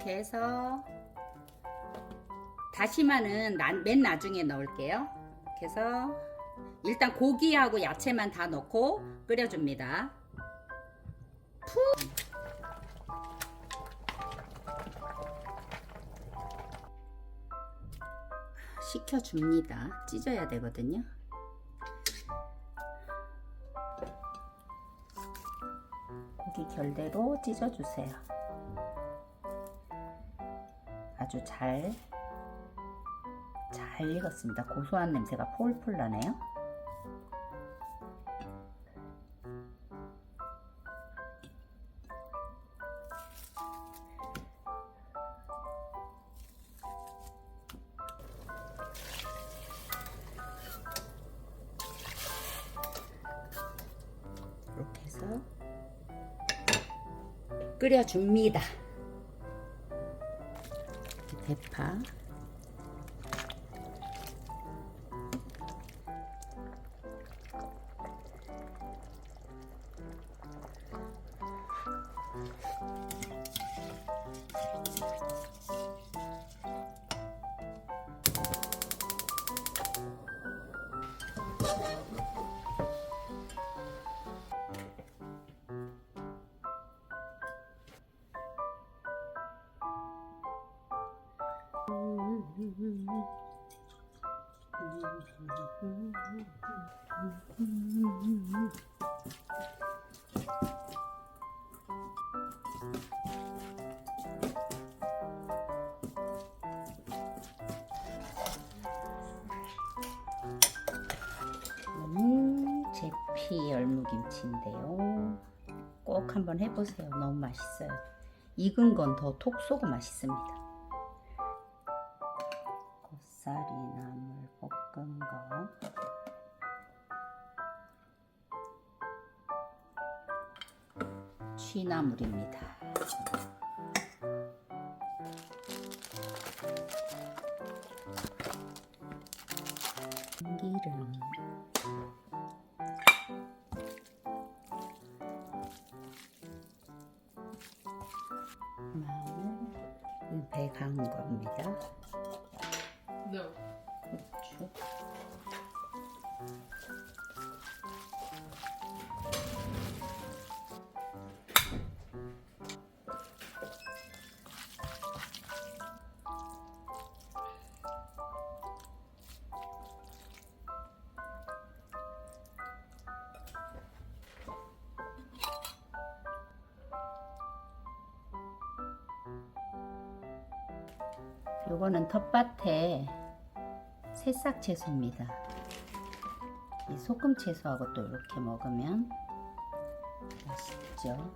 이렇게 해서 다시마는 난- 맨 나중에 넣을게요. 그래서 일단 고기하고 야채만 다 넣고 끓여줍니다. 푹 식혀줍니다. 찢어야 되거든요. 고기 결대로 찢어주세요. 아주 잘, 잘 익었습니다. 고소한 냄새가 폴폴 나네요. 이렇게 해서 끓여줍니다. 대파. 김치인데요. 꼭 한번 해보세요. 너무 맛있어요. 익은 건 더 톡 쏘고 맛있습니다. 고사리 나물 볶은 거. 취나물입니다. 배간 겁니다. No. 고추. 요거는 텃밭에 새싹 채소입니다. 이 소금 채소하고 또 이렇게 먹으면 맛있죠.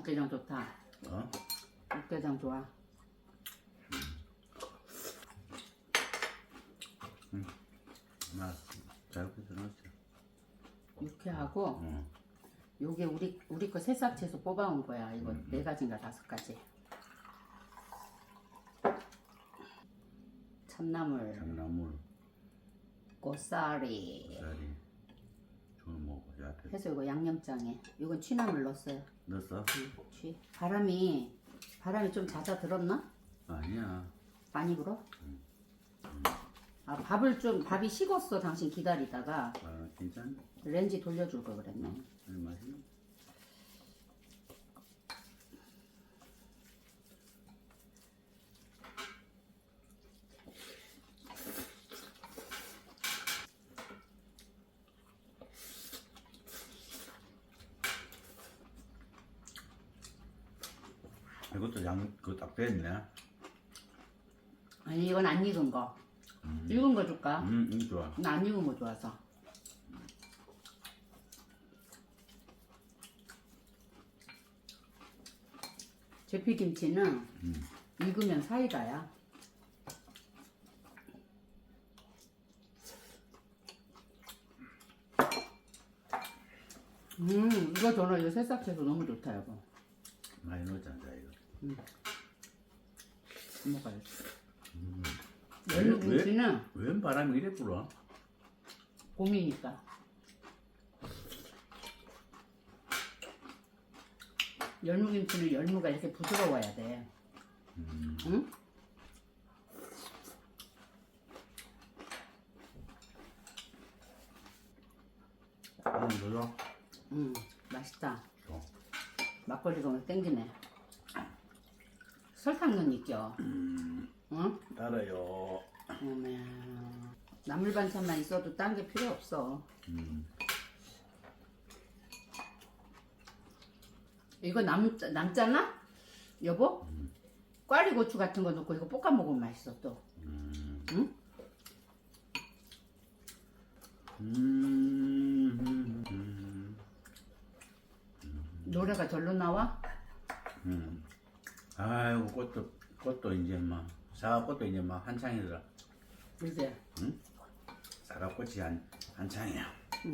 육개장 좋다. 어? 육개장 좋아. 맛잘 끓여놨지. 육회하고 어. 요게 우리 우리 거 새싹 채소 뽑아온 거야. 이거 음. 네 가지인가 다섯 가지. 참나물, 장나물, 고사리. 야채 해서 이거 양념장에 이건 취나물 넣었어요. 넣었어? 응, 취. 바람이 바람이 좀 잦아 들었나? 아니야. 많이 불어? 아 밥을 좀 밥이 식었어 당신 기다리다가 아, 괜찮네. 렌지 돌려줄 걸 그랬네. 아니, 맛있 꽤 있네. 아니 이건 안 익은 거. 음. 익은 거 줄까? 음, 음 좋아. 나 안 익은 거 좋아서. 제피김치는 음. 익으면 사이다야. 음, 이거 저는 이거 새싹해서 너무 좋다, 이거. 많이 넣었잖아, 이거. 음. 먹어야지. 음. 열무김치는 웬 바람이 이래 불어? 봄이니까. 열무 김치는 열무가 이렇게 부드러워야 돼. 음. 응? 음, 그죠? 음, 맛있다. 또. 막걸리가 오늘 땡기네. 설탕 넣니껴 응? 따라요. 어메. 나물 반찬만 있어도 딴 게 필요 없어. 음. 이거 남, 남잖아? 여보? 꽈리 고추 같은 거 넣고 이거 볶아 먹으면 맛있어 또. 음. 응? 음. 음. 노래가 절로 나와? 음. 아이고 꽃도 꽃도 이제 막 사과꽃도 이제 막 한창이더라. 이제. 사과꽃이 한 한창이야. 음.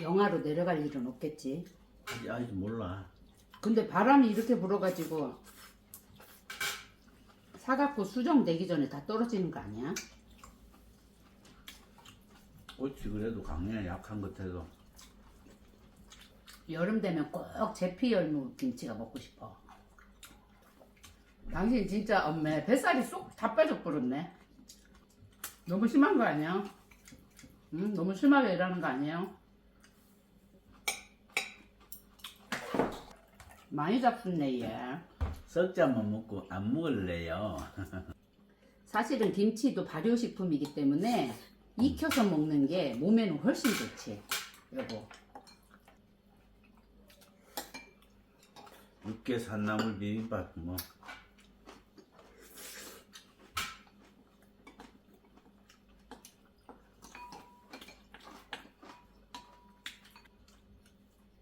영하로 내려갈 일은 없겠지. 아직 아직 몰라. 근데 바람이 이렇게 불어가지고 사갖고 수정되기 전에 다 떨어지는 거 아니야? 꽃이 그래도 강해 약한 것해도 여름 되면 꼭 제피 열무 김치가 먹고 싶어. 당신 진짜 엄매 뱃살이 쏙 다 빠져 버렸네. 너무 심한 거 아니야? 응? 너무 심하게 일하는 거 아니에요? 많이 잡숫네 얘. 석 잔만 먹고 안 먹을래요. 사실은 김치도 발효식품이기 때문에 익혀서 먹는 게 몸에는 훨씬 좋지. 여보. 육개 산나물 비빔밥 뭐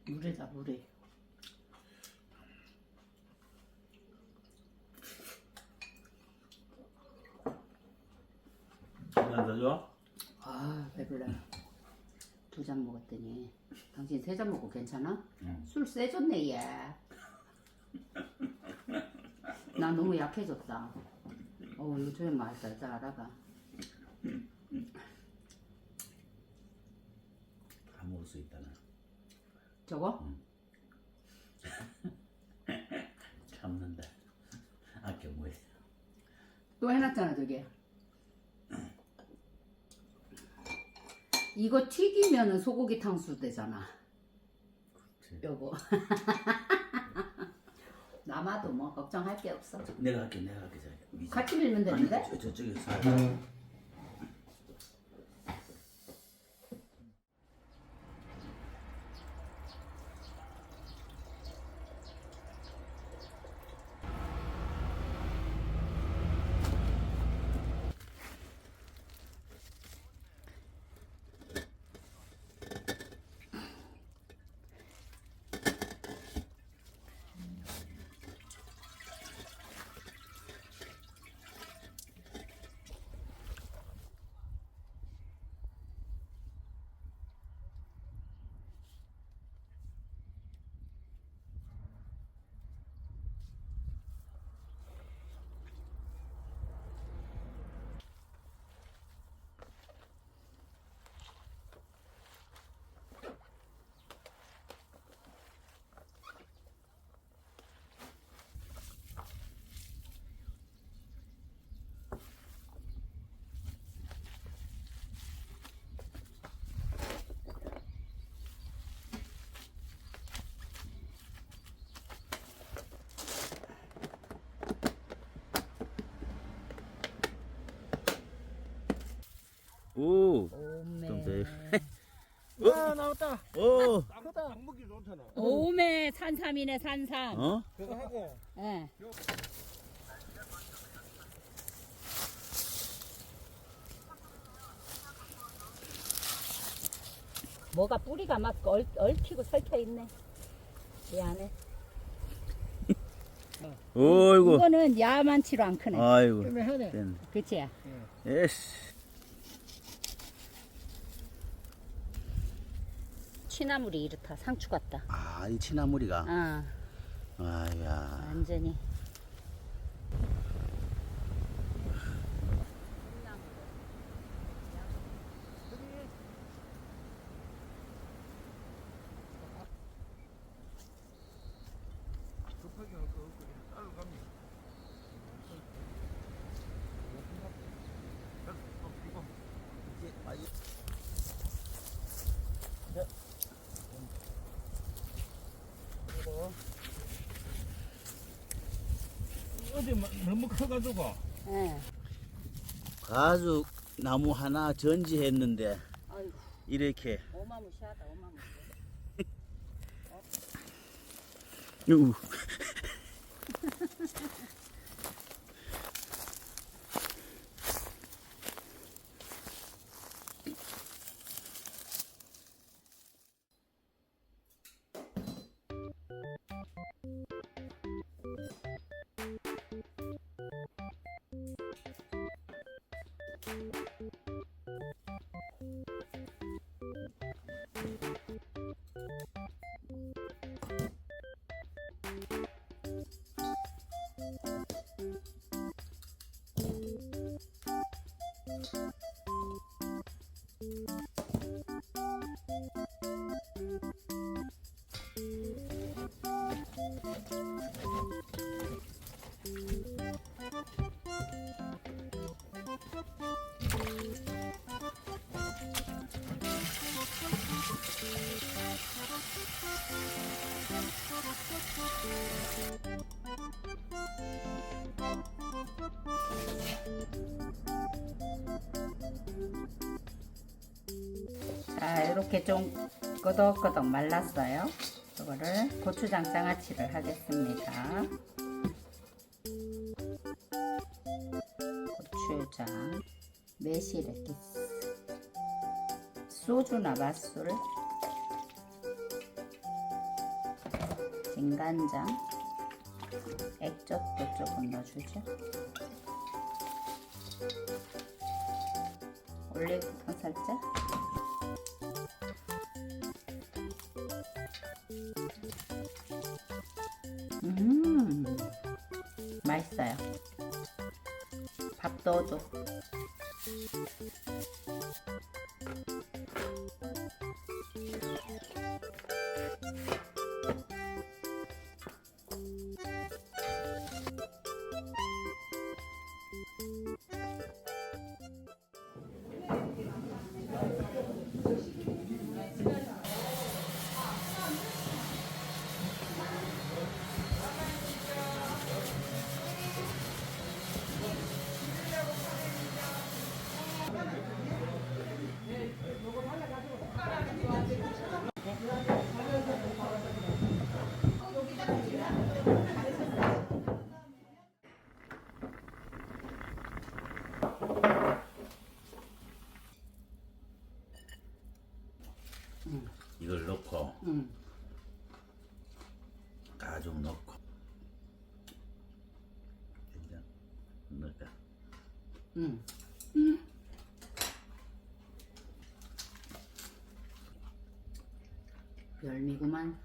물에다 물에. 하나 더 줘? 아 배불러. 두 잔 먹었더니 당신 세 잔 먹고 괜찮아? 응. 술 세졌네 얘. 나 너무 약해졌다. 어 이거 조금 맛있다. 일단 알아봐. 다 먹을 수 있다나. 저거? 참는다. 아껴 뭐해? 또 해놨잖아 저게. 이거 튀기면은 소고기 탕수 되잖아. 그렇지. 여보. 남아도 뭐 걱정할 게 없어. 내가 할게 내가 할게. 같이 밀면 아니 되는데? 저, 저쪽에 사. 오. 좀 돼. 와 나왔다. 오. 크다. 안 먹기 좋잖아. 오메 산삼이네 산삼. 어? 그거 하고 예. 뭐가 뿌리가 막 얽, 얽히고 설켜 있네. 미안해. 어이구. 이거는 야만치로 안 크네. 아이고. 그치? 에스. 취나물이 이렇다. 상추 같다. 아, 이 치나무리가. 아, 아야. 완전히. 급하게 할 거 없고 그냥 따로 갑니다. 이거 어디 뭐- 너무 커가지고 예. 가죽 나무 하나 전지했는데 아이고, 이렇게 어마무시하다, 어마무시. 우. 자, 이렇게 좀 끄덕끄덕 말랐어요. 이거를 고추장 장아찌를 하겠습니다. 고추장, 매실액기스, 소주나 맛술, 진간장, 액젓도 조금 넣어주죠. 올리브당 살짝. 밥 음. 별미구만.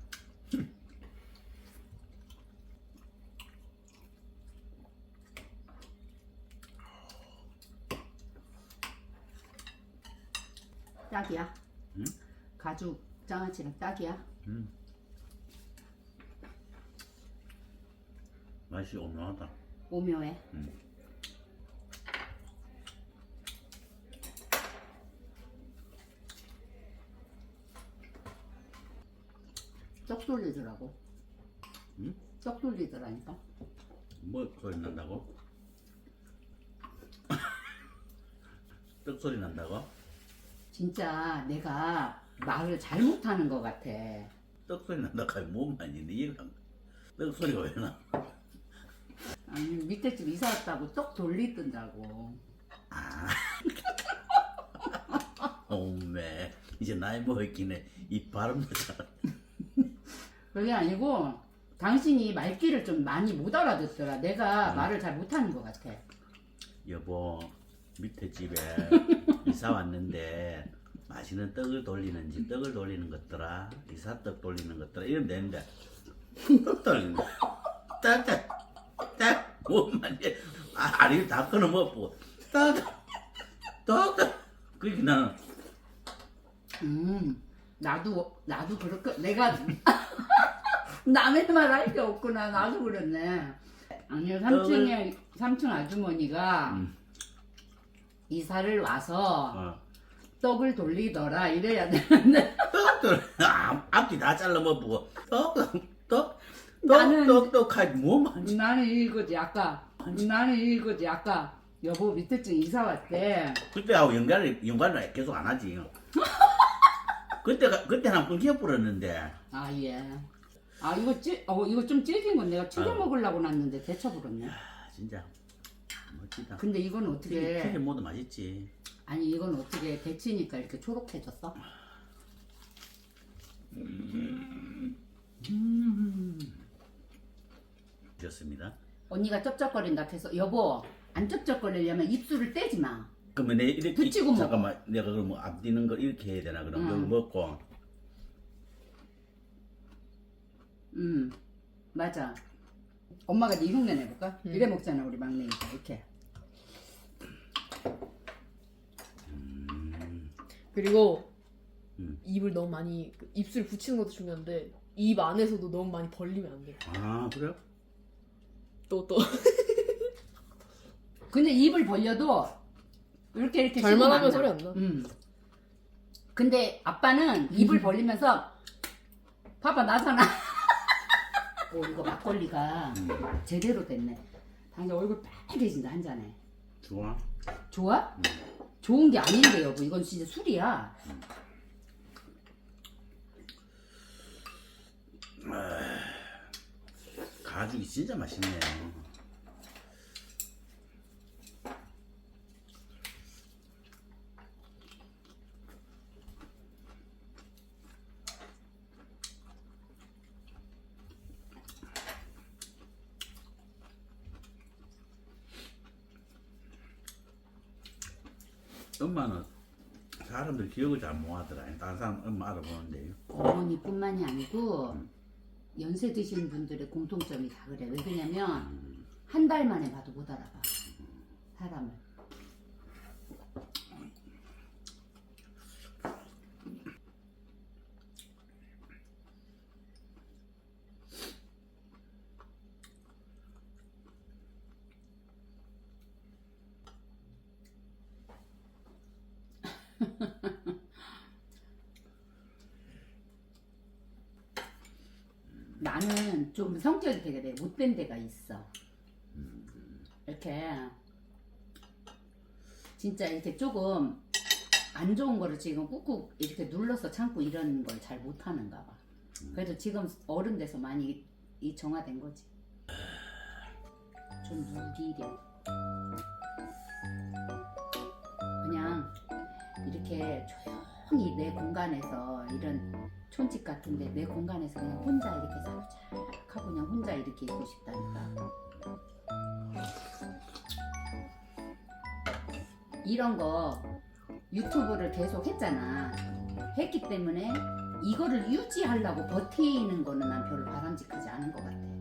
딱이야. 응? 가죽 장아찌는 딱이야. 음. 맛이 오묘하다. 오묘해. 음. 떡 돌리더라고. 응? 떡 돌리더라니까. 뭐 소리 난다고? 떡 소리 난다고? 진짜 내가 말을 잘 못하는 것 같아. 떡 소리 난다고 하면 뭔 말이니? 이해가. 떡 소리가 왜 나? 아니 밑에 집 이사 왔다고 떡 돌리던다고. 아. 오메. 이제 나이 먹었긴 해 이 발음 나잖아 그게 아니고 당신이 말귀를 좀 많이 못 알아듣더라. 내가 말을 잘 못하는 것 같아. 여보 밑에 집에 이사 왔는데 맛있는 떡을 돌리는지 떡을 돌리는 것더라 이사 떡 돌리는 것더라 이러면 되는데. 떡 돌리는 뭐만 해 아, 아니 다 끊어 먹고. 떡떡떡. 그렇게 나는 음, 나도 나도 그렇게 내가 남의 말 할 게 없구나. 나도 그랬네. 아니요, 3층에 3층 아주머니가 음. 이사를 와서 어. 떡을 돌리더라 이래야 되는데 떡들 아, 앞뒤 다 잘라 먹고 떡떡떡 나는- 떡떡떡 하지 뭐만 나는 이거지 아까 나는 이거지 아까 여보 밑에 층 이사 왔대 그때하고 연관을 연관을 계속 안 하지. 그때가 그때 한 끊겨 버렸는데 아 예. 아 이거 찌, 어 이거 좀 질긴 건 내가 튀겨 아유. 먹으려고 놨는데 데쳐버렸네. 아, 진짜 멋지다. 근데 이건 어떻게 튀김 모두 맛있지. 아니 이건 어떻게 데치니까 이렇게 초록해졌어? 좋습니다. 언니가 쩝쩝거린다 해서 여보 안 쩝쩝거리려면 입술을 떼지 마. 그러면 내 이렇게 붙이고 먹어. 잠깐만 내가 그럼 뭐 앞뒤는 거 이렇게 해야 되나 그럼 응. 여기 먹고 음 맞아. 엄마가 네 흉내 내볼까? 음. 이래 먹잖아 우리 막내니까 이렇게. 그리고 음. 입을 너무 많이 그 입술 붙이는 것도 중요한데 입 안에서도 너무 많이 벌리면 안 돼. 아 그래? 또 또. 근데 입을 벌려도 이렇게 이렇게 잘만 씹으면 하면 안 소리 나. 안 나. 음. 근데 아빠는 입을 벌리면서 봐봐 나잖아. 오 이거 막걸리가 음. 제대로 됐네. 당신 얼굴 빨개진다 한 잔에. 좋아. 좋아? 좋은 게 아닌데 여보 이건 진짜 술이야. 가죽이 진짜 맛있네 엄마는 사람들 기억을 잘 못하더라. 다른 사람 엄마 알아보는데. 어머니뿐만이 아니고 연세 드신 분들의 공통점이 다 그래. 왜 그러냐면 한 달 만에 봐도 못 알아봐 사람을. 나는 좀 성격이 되게 내 못된 데가 있어. 이렇게 진짜 이렇게 조금 안 좋은 거를 지금 꾹꾹 이렇게 눌러서 참고 이런 걸 잘 못하는가 봐. 그래도 지금 어른 돼서 많이 이 정화된 거지. 좀 누리려. 그냥 이렇게 조용히 내 공간에서 이런 촌집 같은데 내 공간에서 그냥 혼자 이렇게 사부작 하고 그냥 혼자 이렇게 있고 싶다니까. 이런 거 유튜브를 계속 했잖아. 했기 때문에 이거를 유지하려고 버티는 거는 난 별로 바람직하지 않은 것 같아.